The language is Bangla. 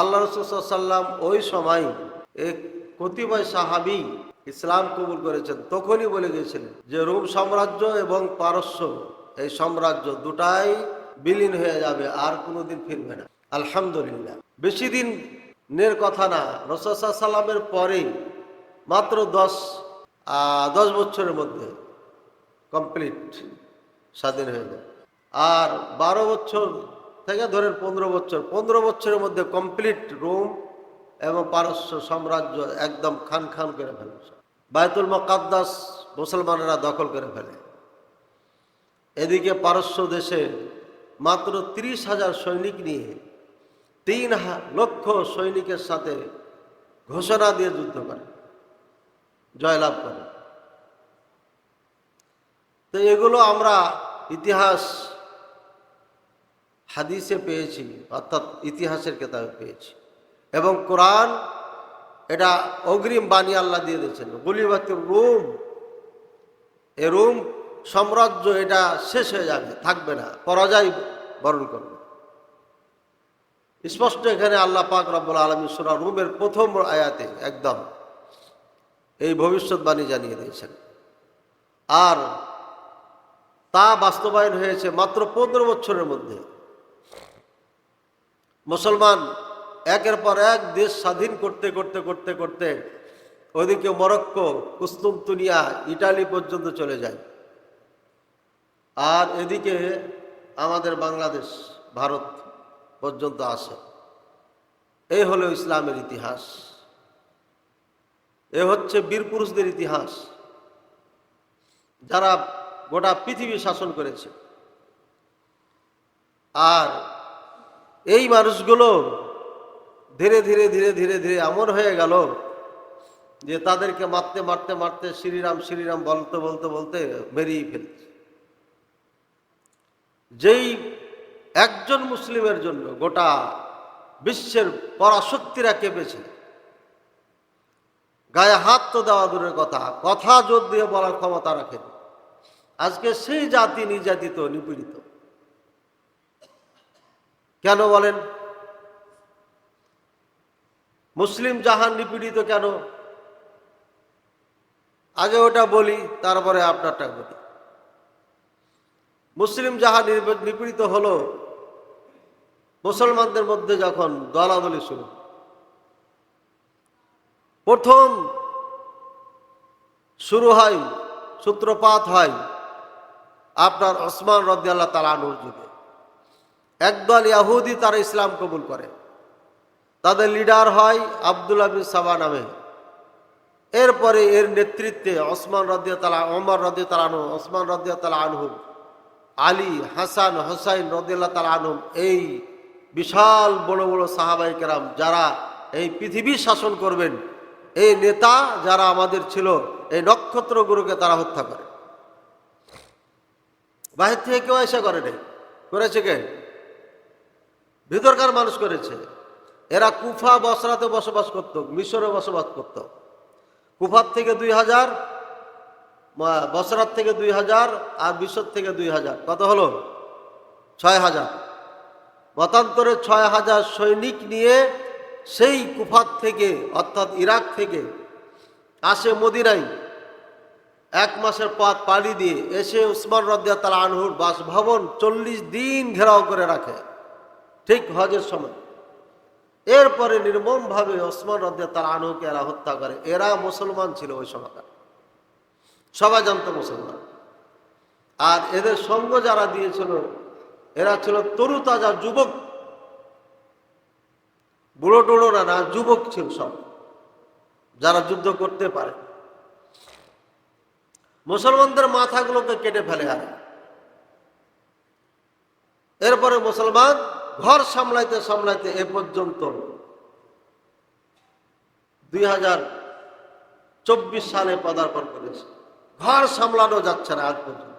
আল্লাহ রসুল্লাম ওই সময় এক কতিপয় সাহাবি ইসলাম কবুল করেছেন। তখনই বলে গিয়েছিলেন যে রোম সাম্রাজ্য এবং পারস্য, এই সাম্রাজ্য দুটাই বিলীন হয়ে যাবে, আর কোনোদিন ফিরবে না। আলহামদুলিল্লাহ। বেশি দিন নের কথা না রসা সাল্লামের পরেই মাত্র দশ দশ বছরের মধ্যে কমপ্লিট স্বাধীন হয়ে যায় আর বারো বছর থেকে ধরেন পনেরো বছর। পনেরো বছরের মধ্যে কমপ্লিট রোম এবং পারস্য সাম্রাজ্য একদম খান খান করে ফেলে। বায়তুল মকাদ্দাস মুসলমানেরা দখল করে ফেলে। এদিকে পারস্য দেশে মাত্র তিরিশ হাজার সৈনিক নিয়ে তিন লক্ষ সৈনিকের সাথে ঘোষণা দিয়ে যুদ্ধ করে, জয়লাভ করে। তো এগুলো আমরা ইতিহাস হাদিসে পেয়েছি, অর্থাৎ ইতিহাসের কেতাবে পেয়েছি। এবং কোরআন এটা অগ্রিম বাণী আল্লাহ দিয়ে দিয়েছেন। গুলিবাতির রোম। এ রোম সাম্রাজ্য এটা শেষ হয়ে যাবে, থাকবে না, পরাজয় বরণ করবে। স্পষ্ট এখানে আল্লাহ পাক রব্বুল আলমী সুরা রুমের প্রথম আয়াতে একদম এই ভবিষ্যৎবাণী জানিয়ে দিয়েছেন। আর তা বাস্তবায়ন হয়েছে মাত্র পনেরো বছরের মধ্যে। মুসলমান, একের পর এক দেশ স্বাধীন করতে করতে করতে করতে ওদিকে মরক্কো, কুস্তুমতুনিয়া, ইটালি পর্যন্ত চলে যায়। আর এদিকে আমাদের বাংলাদেশ, ভারত পর্যন্ত আসে। এই হলো ইসলামের ইতিহাস। এ হচ্ছে বীর পুরুষদের ইতিহাস। যারা গোটা পৃথিবী শাসন করেছে। আর এই মানুষগুলো ধীরে ধীরে ধীরে ধীরে ধীরে এমন হয়ে গেল যে তাদেরকে মারতে মারতে মারতে শ্রীরাম শ্রীরাম বলতে বলতে বলতে বেরিয়ে ফেলছে। যেই একজন মুসলিমের জন্য গোটা বিশ্বের পরাশক্তিরা কেঁপেছে গায়ে হাত তো দেওয়া দূরের কথা কথা জোর দিয়ে বলার ক্ষমতা রাখেন। আজকে সেই জাতি নির্যাতিত, নিপীড়িত। কেন বলেন? মুসলিম জাহান নিপীড়িত কেন? আগে ওটা বলি, তারপরে আপনারটা বলি। মুসলিম জাহান নিপীড়িত হলো মুসলমানদের মধ্যে যখন দলাদলি শুরু। প্রথম শুরু হয় সূত্রপাত হয় আপনার ওসমান রদিয়াল্লাহ তালানুর যুগে। একদল ইয়াহুদি তারা ইসলাম কবুল করে। তাদের লিডার হয় আবদুল্লাহ বিন সাবা নামে। এরপরে এর নেতৃত্বে ওসমান রদিয়া তালা ওমর রদিয়া তালানু ওসমান রদিয়া তালা আনহু, আলী, হাসান, হোসাইন রদিয়াল্লাহ তালা আনহুম এই বিশাল বড় বড় সাহাবাই কেরাম যারা এই পৃথিবী শাসন করবেন, এই নেতা যারা আমাদের ছিল, এই নক্ষত্রগুরুকে তারা হত্যা করে। বাহির থেকে কেউ এসে করে নেই। করেছে কে? ভিতরকার মানুষ করেছে। এরা কুফা, বসরাতে বসবাস করত, মিশরে বসবাস করত। কুফার থেকে দুই হাজার বসরাত থেকে দুই হাজার আর মিশর থেকে দুই হাজার। কত হলো? ছয় হাজার। মতান্তরে ছয় হাজার সৈনিক নিয়ে সেই কুফাত থেকে, অর্থাৎ ইরাক থেকে আসে মদিনায়। এক মাসের পথ পাড়ি দিয়ে এসে উসমান রদ্দা তালা আনহুর বাসভবন চল্লিশ দিন ঘেরাও করে রাখে। ঠিক হজের সময়। এরপরে নির্মমভাবে ওসমান রদ্দা তার আনুকে এরা হত্যা করে। এরা মুসলমান ছিল ওই সময়কার। সবাই জানতো মুসলমান। আর এদের সঙ্গ যারা দিয়েছিল, এরা ছিল তরু তাজা যুবক। বুড়ো টুড়োরা না যুবক ছিল সব। যারা যুদ্ধ করতে পারে। মুসলমানদের মাথাগুলোকে কেটে ফেলে আর এরপরে মুসলমান ঘর সামলাইতে সামলাইতে এ পর্যন্ত দুই হাজার চব্বিশ সালে পদার্পণ করেছে। ঘর সামলানো যাচ্ছে না আজ পর্যন্ত।